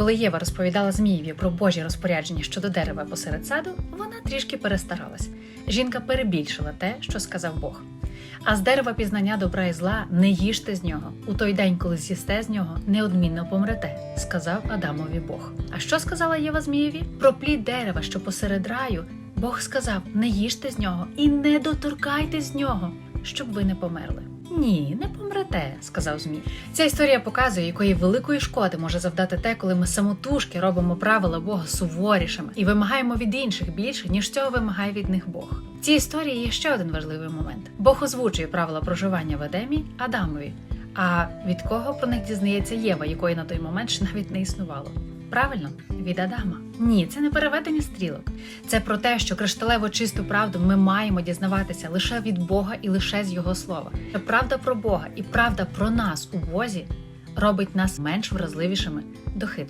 коли Єва розповідала Змієві про Божі розпорядження щодо дерева посеред саду, вона трішки перестаралась. Жінка перебільшила те, що сказав Бог. А з дерева пізнання добра і зла не їжте з нього. У той день, коли з'їсте з нього, неодмінно помрете, сказав Адамові Бог. А що сказала Єва Змієві? Про плід дерева, що посеред раю, Бог сказав: не їжте з нього і не доторкайтесь з нього, щоб ви не померли. Ні, не помрете, сказав Змій. Ця історія показує, якої великої шкоди може завдати те, коли ми самотужки робимо правила Бога суворішими і вимагаємо від інших більше, ніж цього вимагає від них Бог. В цій історії є ще один важливий момент: Бог озвучує правила проживання в Едемі Адамові. А від кого про них дізнається Єва, якої на той момент ще навіть не існувало? Правильно, від Адама. Ні, це не переведення стрілок. Це про те, що кришталево чисту правду ми маємо дізнаватися лише від Бога і лише з Його слова. Що Правда про Бога і правда про нас у Бозі робить нас менш вразливішими до хитрості.